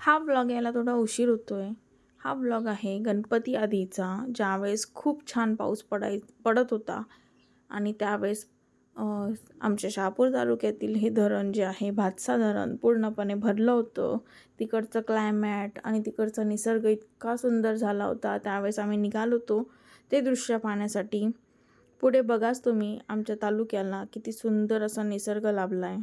हा व्लॉग यायला थोडा उशीर होतो आहे हा व्लॉग आहे गणपती आधीचा ज्यावेळेस खूप छान पाऊस पडाय पडत होता. आणि त्यावेळेस आमच्या शहापूर तालुक्यातील हे धरण जे आहे भातसा धरण पूर्णपणे भरलं होतं. तिकडचं क्लायमॅट आणि तिकडचा निसर्ग इतका सुंदर झाला होता. त्यावेळेस आम्ही निघालो होतो ते दृश्य पाहण्यासाठी. पुढे बघाच तुम्ही आमच्या तालुक्याला किती सुंदर असा निसर्ग लाभला आहे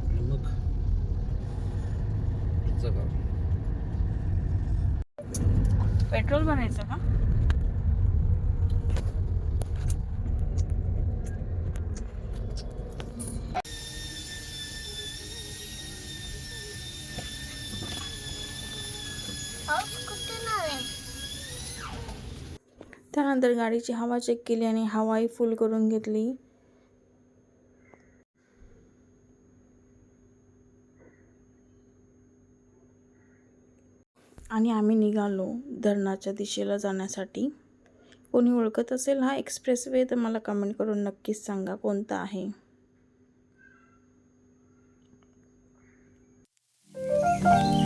आणि मग जगाव पेट्रोल बनायचं का? त्यानंतर गाडीची हवा चेक केली आणि हवाही फुल करून घेतली. आणि आम्ही निघालो धरणाच्या दिशेला जाण्यासाठी. कोणी ओळखत असेल हा एक्सप्रेस वे तर मला कमेंट करून नक्कीच सांगा कोणता आहे. आता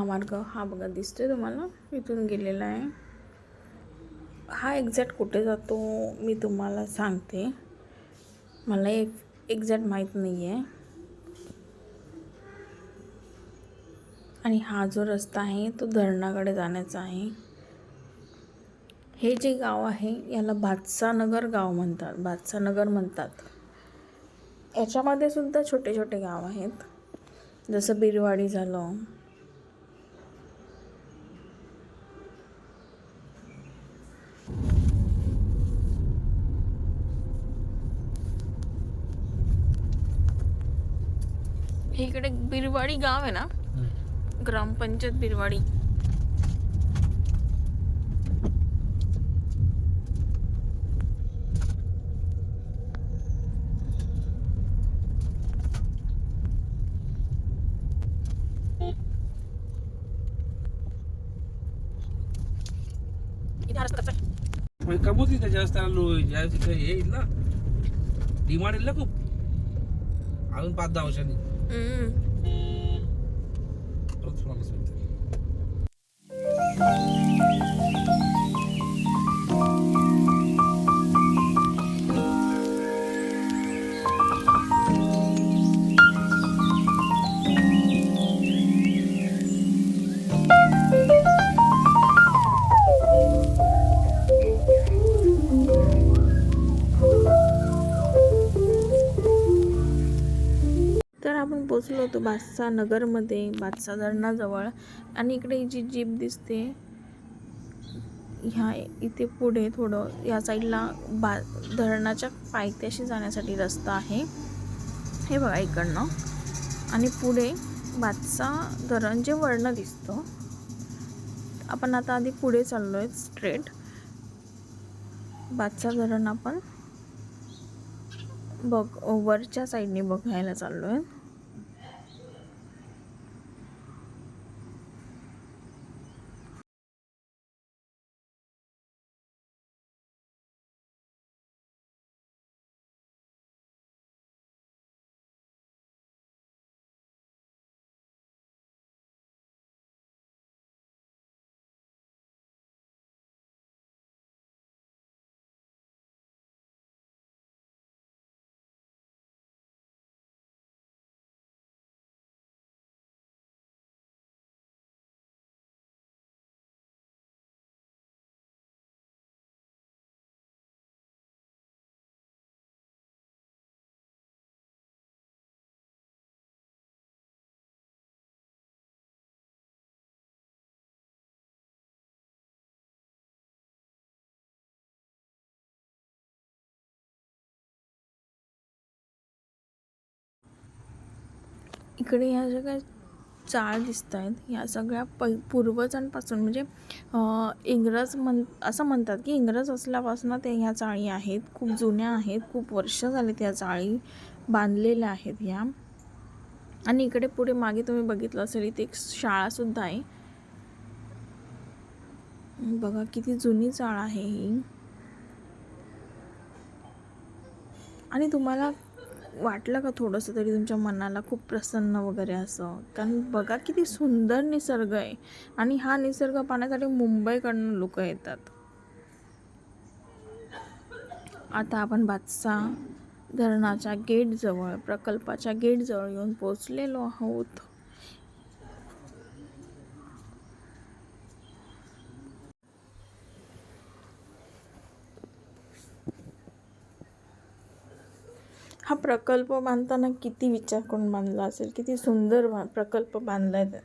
महामार्ग हा बघा दिसतोय तुम्हाला. इथून गेलेला आहे. हा एक्झॅक्ट कुठे जातो मी तुम्हाला सांगते. मला एक एक्झॅक्ट माहीत नाही आहे आणि हा जो रस्ता आहे तो धरणाकडे जाण्याचा आहे. हे जे गाव आहे याला भातसानगर गाव म्हणतात. भातसानगर म्हणतात. याच्यामध्ये सुद्धा छोटे छोटे गाव आहेत. जसं बिरवाडी झालं. इकडे बिरवाडी गाव आहे ना? ग्रामपंचायत बिरवाडी. कमवते त्याच्या रस्त्याला हे येईल ना डिमांड येईल ना खूप. अजून पाच दहा वर्षांनी. 嗯 पोचलो होतो बादशा नगरमध्ये बादशा धरणाजवळ. आणि इकडे ही जी जीप दिसते. ह्या इथे पुढे थोडं या साईडला बा धरणाच्या पायथ्याशी जाण्यासाठी रस्ता आहे. हे बघा इकडनं. आणि पुढे बादशा धरण जे वर्ण दिसतं. आपण आता आधी पुढे चाललो आहे स्ट्रेट बादशा धरण आपण बघ वरच्या साईडने बघायला चाललो आहे इकडे ह्या सगळ्या चाळ दिसत आहेत ह्या सगळ्या प पूर्वजांपासून म्हणजे इंग्रज म्हण असं म्हणतात की इंग्रज असल्यापासून ते ह्या चाळी आहेत. खूप जुन्या आहेत. खूप वर्ष झाले ह्या चाळी बांधलेल्या आहेत ह्या. आणि इकडे पुढे मागे तुम्ही बघितलं असेल इथे एक शाळासुद्धा आहे. बघा किती जुनी चाळ आहे ही. आणि तुम्हाला वाटलं का थोडंसं तरी तुमच्या मनाला खूप प्रसन्न वगैरे असं? कारण बघा किती सुंदर निसर्ग आहे. आणि हा निसर्ग पाहण्यासाठी मुंबईकडनं लोक येतात. आता आपण बादसा धरणाच्या गेटजवळ प्रकल्पाच्या गेटजवळ येऊन पोचलेलो आहोत. हा प्रकल्प बांधताना किती विचार करून बांधला असेल? किती सुंदर बा- प्रकल्प बांधला आहे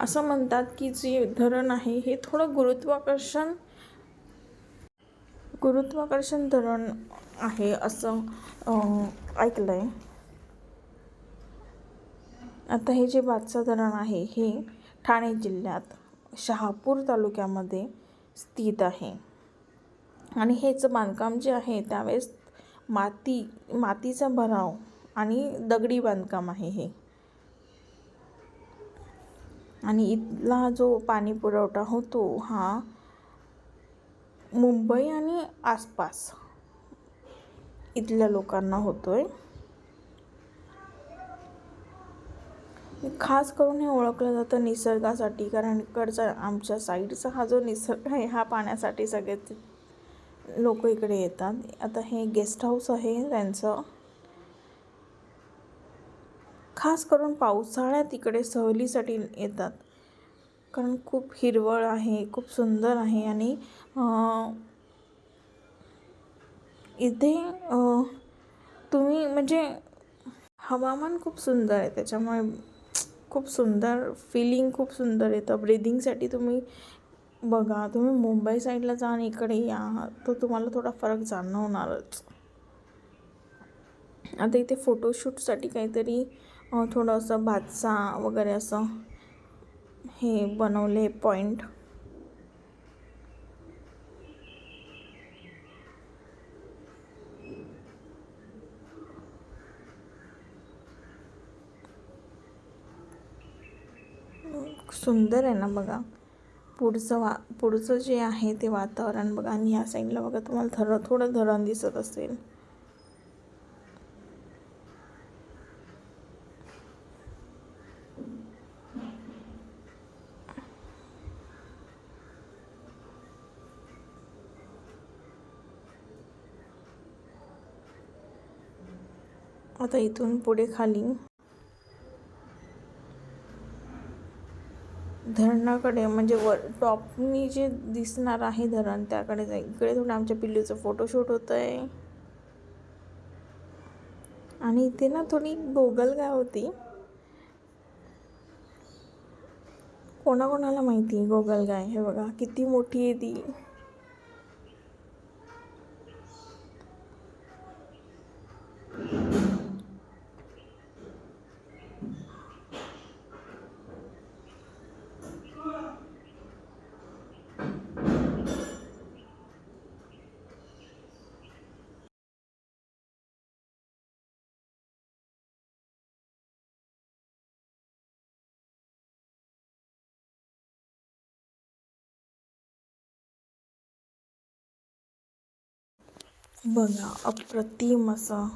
असं म्हणतात की जे धरण आहे हे थोडं गुरुत्वाकर्षण गुरुत्वाकर्षण धरण आहे असं ऐकलं आहे आता हे जे बादसा धरण आहे हे ठाणे जिल्ह्यात शहापूर तालुक्यामध्ये स्थित आहे. आणि हेच बांधकाम जे आहे त्यावेळेस माती मातीचा भराव आणि दगडी बांधकाम आहे हे. आणि इथला जो पाणी पुरवठा होतो हा मुंबई आणि आसपास इथल्या लोकांना होतोय. खास करून हे ओळखलं जातं निसर्गासाठी कारण इकडचा आमच्या साईडचा हा जो निसर्ग आहे हा पाण्यासाठी सगळे लोक इकडे येतात. आता हे गेस्ट हाऊस आहे त्यांचं. खास करून पावसाळ्यात इकडे सहलीसाठी येतात. कारण खूप हिरवळ आहे खूप सुंदर आहे आणि इथे तुम्ही म्हणजे हवामान खूप सुंदर आहे. त्याच्यामुळे खूप सुंदर फिलिंग खूप सुंदर येतं. ब्रिदिंगसाठी तुम्ही बघा तुम्ही मुंबई साईडला जा आणि इकडे या. तर तुम्हाला थोडा फरक जाणवणारच. आता इथे फोटोशूटसाठी काहीतरी थोडंसं थोडं असं वगैरे असं हे बनवले पॉईंट सुंदर आहे ना बघा. पुढचं वा पुढचं जे आहे ते वातावरण बघा. आणि ह्या साईडला बघा तुम्हाला धरण थोडं धरण दिसत असेल. आता इथून पुढे खाली धरणाकडे म्हणजे वर टॉपनी जे दिसणार आहे धरण त्याकडे जाईल इकडे थोडं आमच्या पिल्लूचं फोटोशूट होतं आहे आणि इथे ना थोडी गोगलगाय होती. कोणाकोणाला माहिती आहे गोगलगाय हे बघा किती मोठी आहे ती. बघा अप्रतिम असा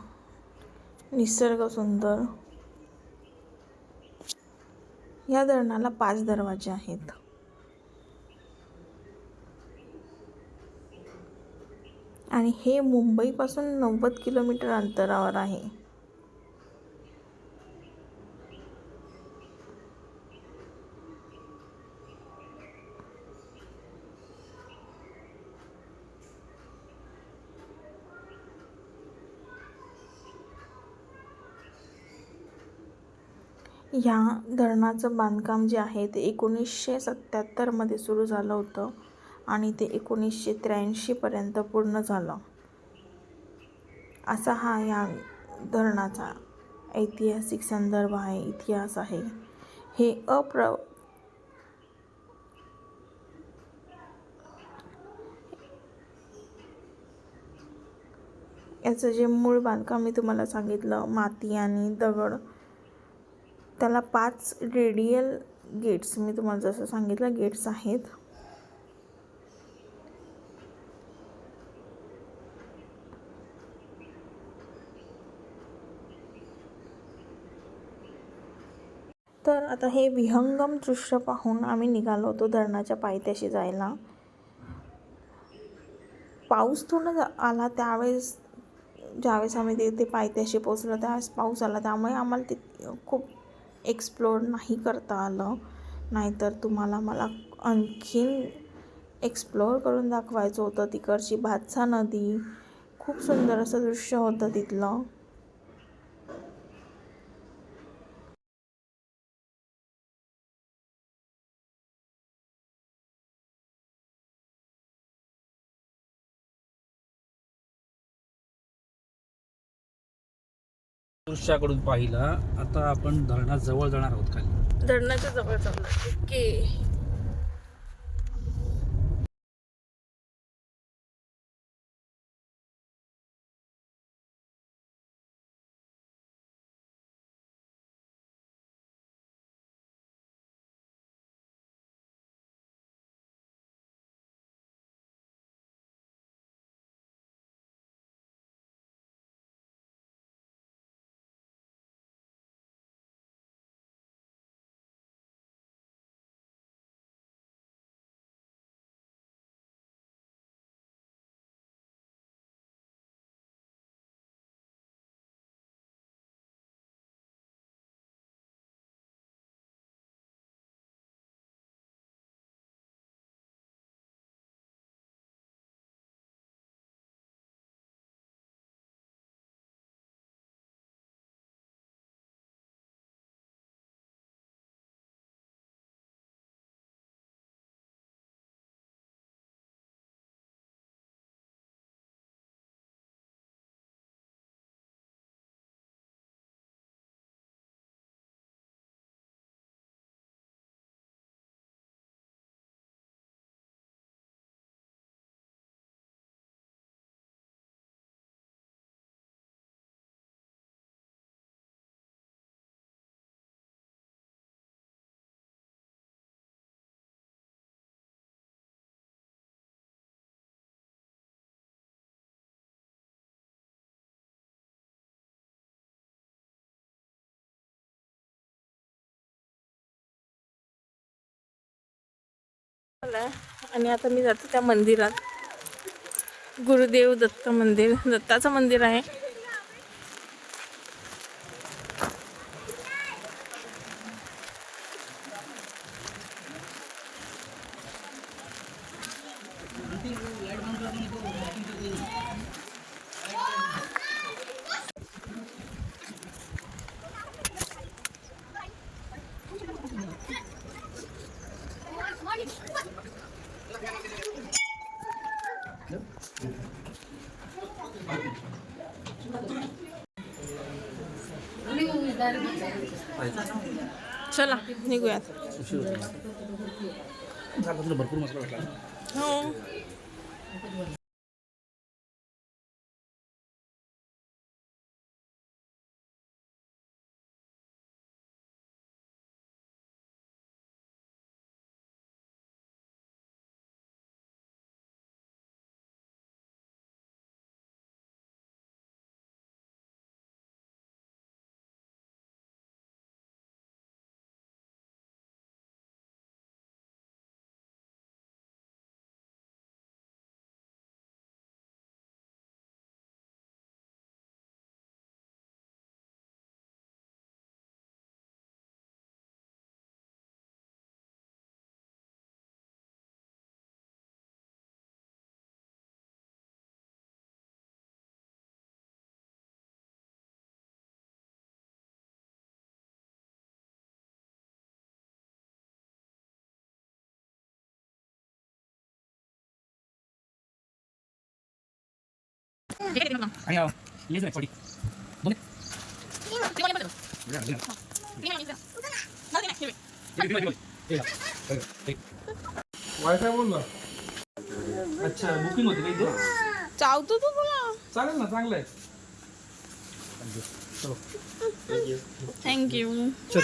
निसर्ग सुंदर. या धरणाला पाच दरवाजे आहेत. आणि हे मुंबईपासून नव्वद किलोमीटर अंतरावर आहे. ह्या धरणाचं बांधकाम जे आहे ते एकोणीसशे सत्त्याहत्तरमध्ये सुरू झालं होतं आणि ते एकोणीसशे त्र्याऐंशीपर्यंत पूर्ण झालं. असा हा या धरणाचा ऐतिहासिक संदर्भ आहे इतिहास आहे. हे अप्र याचं जे मूळ बांधकाम मी तुम्हाला सांगितलं माती आणि दगड त्याला पाच रेडियल गेट्स मी तुम्हाला जसं सांगितलं गेट्स आहेत. तर आता हे विहंगम दृश्य पाहून आम्ही निघालो होतो धरणाच्या पायथ्याशी जायला. पाऊस थोडा आला त्यावेळेस ज्यावेळेस आम्ही तिथे पायथ्याशी पोचलो त्यावेळेस पाऊस आला. त्यामुळे आम्हाला ते खूप एक्सप्लोर नाही करता आलं. नाहीतर तुम्हाला मला आणखीन एक्सप्लोअर करून दाखवायचं होतं. तिकडची भातसा नदी. खूप सुंदर असं दृश्य होतं तिथलं. दृश्याकडून पाहिला आता आपण धरणाजवळ जाणार आहोत खाली. धरणाच्या जवळ चाललं ओके. झालं. आणि आता मी जाते त्या मंदिरात. गुरुदेव दत्त मंदिर दत्ताचं मंदिर आहे. चला निघूयात. झालं तुला भरपूर मसाला भेटला हो आणि आव, ये जाय, सॉरी. दोन वायफाय बोल ना अच्छा बुकिंग होती काही इथं? चावतो तू तुला चालेल ना चांगलं आहे थँक्यू चल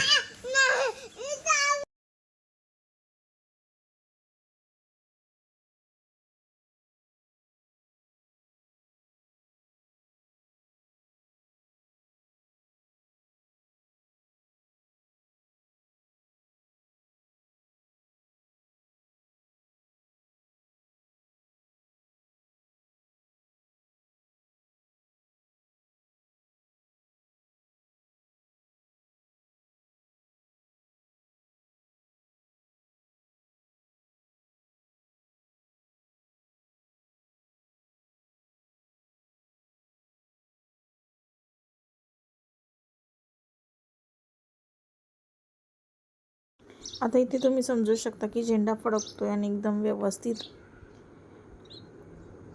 आता इथे तुम्ही समजू शकता की झेंडा फडकतो आहे आणि एकदम व्यवस्थित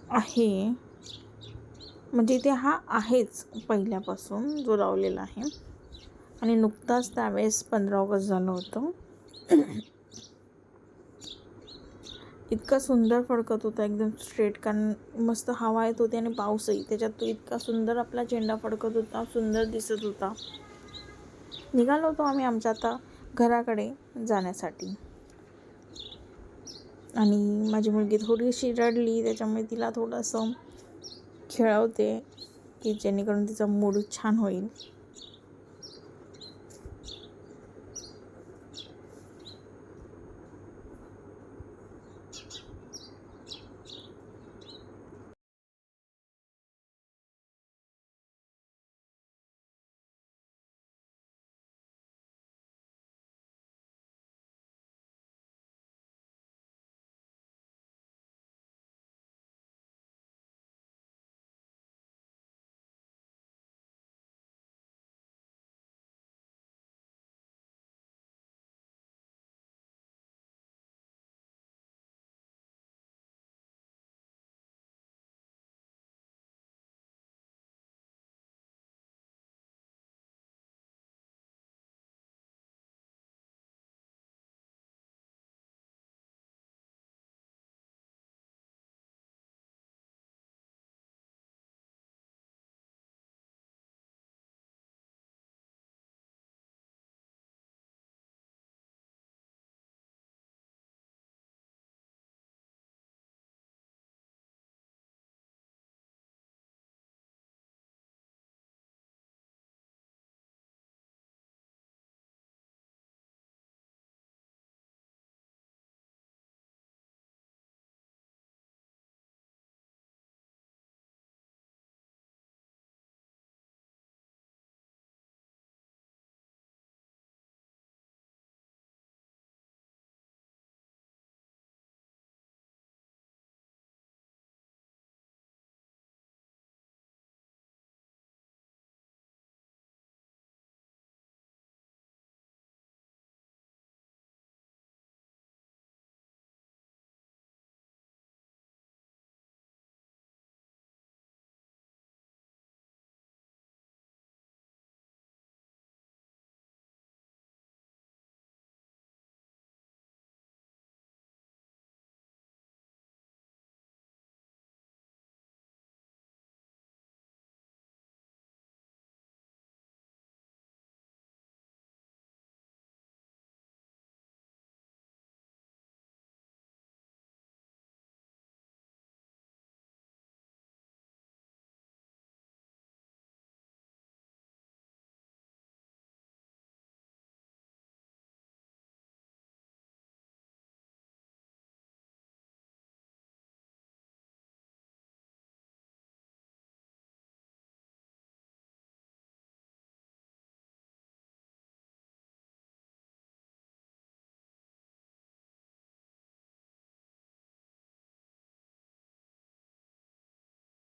आहे. म्हणजे इथे हा आहेच पहिल्यापासून जो लावलेला आहे. आणि नुकताच त्यावेळेस पंधरा ऑगस्ट झालं होतं. इतका सुंदर फडकत होता एकदम स्ट्रेट कारण मस्त हवा येत होती आणि पाऊसही. त्याच्यात तो इतका सुंदर आपला झेंडा फडकत होता सुंदर दिसत होता. निघालो होतो आम्ही आमच्या आता घराकडे जाण्यासाठी. आणि माझी मुलगी थोडीशी रडली त्याच्यामुळे तिला थोडंसं खेळवते की जेणेकरून तिचा मूड छान होईल.